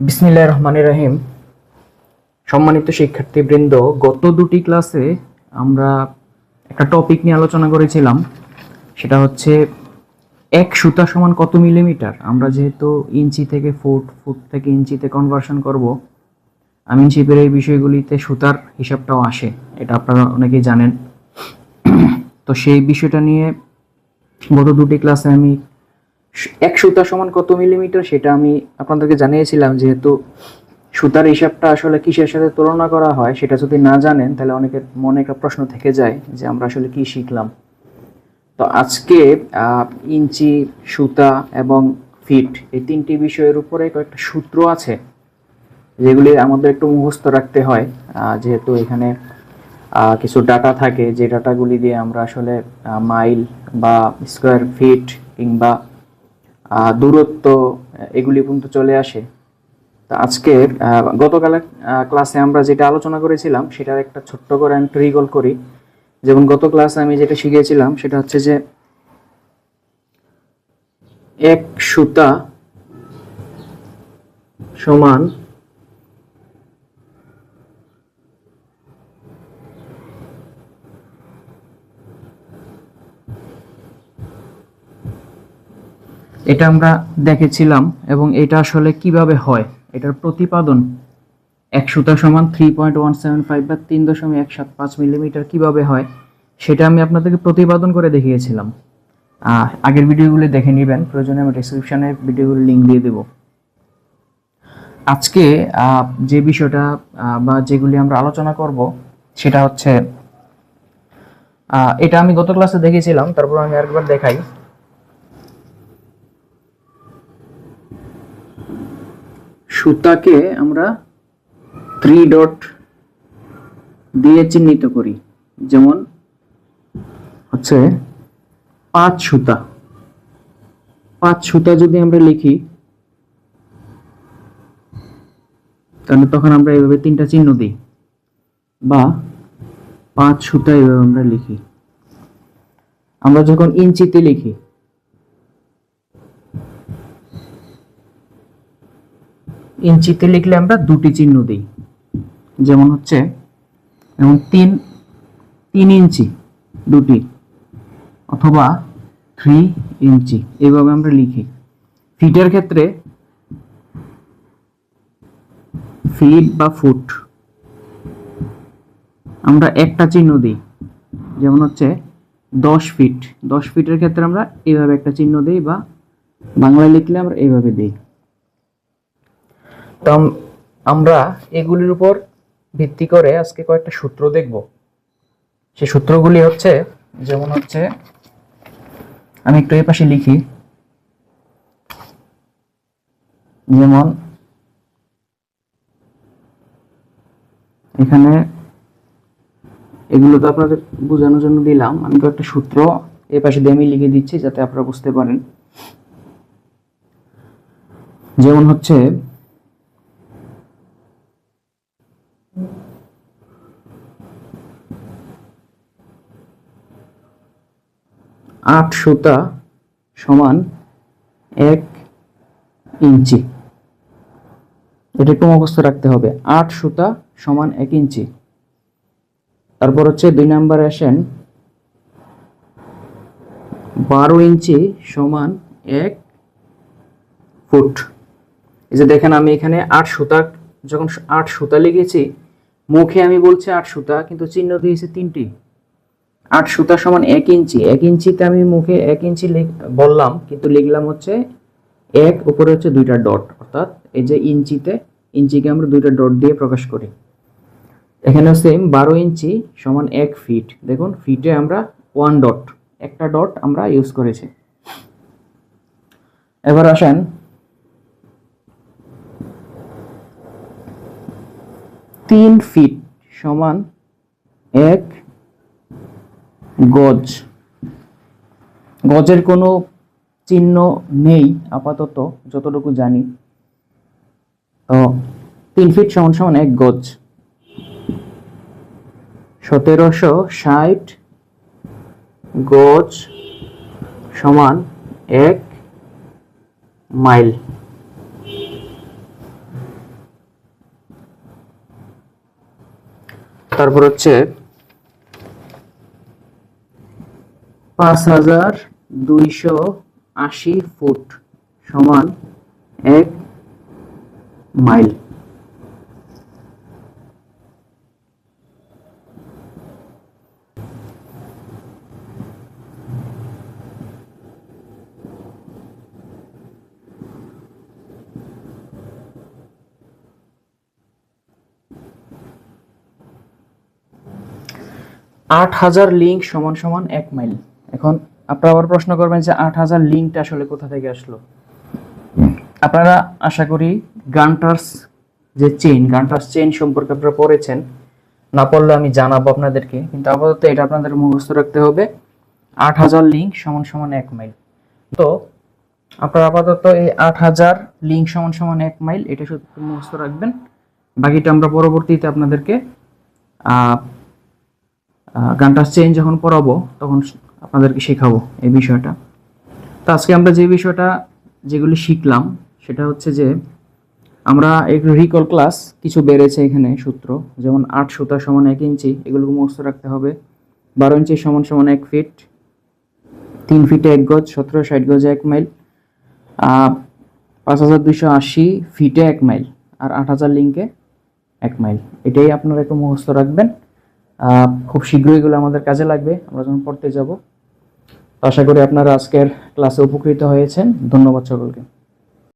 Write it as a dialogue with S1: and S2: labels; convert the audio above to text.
S1: বিসমিল্লাহ রহমান রহিম। সম্মানিত শিক্ষার্থীবৃন্দ, গত দুটি ক্লাসে আমরা একটা টপিক নিয়ে আলোচনা করেছিলাম। সেটা হচ্ছে এক সুতা সমান কত মিলিমিটার? আমরা যেহেতু ইঞ্চি থেকে ফুট ফুট থেকে ইঞ্চিতে কনভার্সন করব আমিনশিপের এই বিষয়গুলিতে সুতার হিসাবটাও আসে, এটা আপনারা অনেকেই জানেন। তো সেই বিষয়টা নিয়ে গত দুটি ক্লাসে আমি এক সুতা সমান কত মিলিমিটার সেটা আমি আপনাদেরকে জানিয়েছিলাম, যেহেতু সুতার হিসাবটা আসলে কিসের সাথে তুলনা করা হয় সেটা যদি না জানেন, তাহলে অনেকের মনে একটা প্রশ্ন থেকে যায় যে আমরা আসলে কি শিখলাম। তো আজকে ইঞ্চি, সুতা এবং ফিট এই তিনটি বিষয়ের উপরে কয়েকটা সূত্র আছে, যেগুলি আমাদের একটু মুখস্থ রাখতে হয়। যেহেতু এখানে কিছু ডাটা থাকে, যে ডাটাগুলি দিয়ে আমরা আসলে মাইল বা স্কোয়ার ফিট কিংবা দূরত্ব এগুলি পর্যন্ত চলে আসে। তো আজকে গতকাল ক্লাসে আমরা যেটা আলোচনা করেছিলাম, সেটার একটা ছোট্ট করে আমি রিকল করি। যেমন গত ক্লাসে আমি যেটা শিখিয়েছিলাম, সেটা হচ্ছে যে এক সুতা সমান এটা আমরা দেখেছিলাম এবং এটা আসলে কীভাবে হয়? এটার প্রতিপাদন এক সুতা সমান three point one seven five বা তিন দশমিক এক সাত পাঁচ মিলিমিটার কীভাবে হয়, সেটা আমি আপনাদেরকে প্রতিপাদন করে দেখিয়েছিলাম। আগের ভিডিওগুলি দেখে নেবেন, প্রয়োজনে আমি ডিসক্রিপশানে ভিডিওগুলির লিঙ্ক দিয়ে দেবো। আজকে যে বিষয়টা বা যেগুলি আমরা আলোচনা করব, সেটা হচ্ছে এটা আমি গত ক্লাসে দেখেছিলাম, তারপর আমি আরেকবার দেখাই। সুতাকে আমরা থ্রি ডট দিয়ে চিহ্নিত করি। যেমন হচ্ছে পাঁচ সুতা। পাঁচ সুতা যদি আমরা লিখি, তাহলে তখন আমরা এইভাবে তিনটা চিহ্ন দিই। বা পাঁচ সুতা এইভাবে আমরা লিখি। আমরা যখন ইঞ্চিতে লিখি ইঞ্চিতে লিখলে আমরা দুটি চিহ্ন দিই। যেমন হচ্ছে যেমন তিন তিন ইঞ্চি দুটি, অথবা থ্রি ইঞ্চি, এইভাবে আমরা লিখি। ফিটের ক্ষেত্রে ফিট বা ফুট আমরা একটা চিহ্ন দিই। যেমন হচ্ছে, দশ ফিট। দশ ফিটের ক্ষেত্রে আমরা এইভাবে একটা চিহ্ন দিই বা বাংলায় লিখলে আমরা এইভাবে দিই। তো আম- আমরা এগুলির উপর ভিত্তি করে আজকে কয়েকটা সূত্র দেখব। সেই সূত্রগুলি হচ্ছে, যেমন হচ্ছে, আমি একটু এই পাশে লিখি। যেমন, এখানে এগুলো তো আপনাদের বোঝানোর জন্য দিলাম। আমি কয়েকটা সূত্র এই পাশে দিয়ে আমি লিখে দিচ্ছি যাতে আপনারা বুঝতে পারেন। যেমন হচ্ছে আট সুতা সমান এক ইঞ্চি। এটা একটু রাখতে হবে। আট সুতা সমান এক ইঞ্চি। তারপর হচ্ছে দুই নাম্বারে আসেন, বারো ইঞ্চি সমান এক ফুট। এই যে দেখেন আমি এখানে আট সুতা, যখন আট সুতা লিখেছি মুখে আমি বলছি আট সুতা, কিন্তু চিহ্ন দিয়েছে তিনটি। আট সুতা সমান এক ইঞ্চি। এক ইঞ্চিতে আমি মুখে এক ইঞ্চি বললাম, কিন্তু লিখলাম হচ্ছে এক, উপরে হচ্ছে দুইটা ডট, অর্থাৎ এই যে ইঞ্চিতে, ইঞ্চিকে আমরা দুইটা ডট দিয়ে প্রকাশ করি। এখানেও সেম বারো ইঞ্চি সমান এক ফিট দেখুন ফিটে আমরা ওয়ান ডট একটা ডট আমরা ইউজ করেছি। এবার আসেন তিন ফিট সমান এক গজ। গজের কোনো চিহ্ন নেই, আপাতত যতটুকু জানি। তো তিন ফিট সমান সমান এক গজ। সতেরোশো ষাট গজ সমান এক মাইল। তারপর হচ্ছে পাঁচ হাজার দুইশো আশি ফুট সমান এক মাইল। আট হাজার লিঙ্ক সমান সমান এক মাইল এখন আপনারা আবার প্রশ্ন করবেন যে আট হাজার লিঙ্কটা আসলে কোথা থেকে আসলো? আপনারা আশা করি গান্টার্স যে চেইন গান্টার্স চেইন সম্পর্কে আপনারা পড়েছেন। না পড়লে আমি জানাব আপনাদেরকে, কিন্তু আপাতত এটা আপনাদের মুখস্থ রাখতে হবে। আট হাজার লিঙ্ক সমান সমান এক মাইল তো আপনারা আপাতত এই আট হাজার লিঙ্ক সমান সমান এক মাইল এটা শুধু মুখস্থ রাখবেন। বাকিটা আমরা পরবর্তীতে আপনাদেরকে গানটা চেঞ্জ যখন পড়াবো, তখন আপনাদেরকে শেখাবো এই বিষয়টা। তো আজকে আমরা যে বিষয়টা, যেগুলি শিখলাম, সেটা হচ্ছে যে আমরা একটু রিকল ক্লাস কিছু বেড়েছে এখানে সূত্র, যেমন আট সুতা সমান এক ইঞ্চি, এগুলোকে মুখস্থ রাখতে হবে। বারো ইঞ্চি সমান সমান এক ফিট তিন ফিটে এক গজ, সতেরো ষাট গজে এক মাইল পাঁচ হাজার দুশো আশি ফিটে এক মাইল আর আট হাজার লিঙ্কে এক মাইল এটাই আপনারা একটু মুখস্থ রাখবেন। খুব শীঘ্রই এগুলো আমাদের কাজে লাগবে। আমরা যখন পড়তে যাব। আশা করি আপনারা আজকের ক্লাসে উপকৃত হয়েছেন। ধন্যবাদ সকলকে।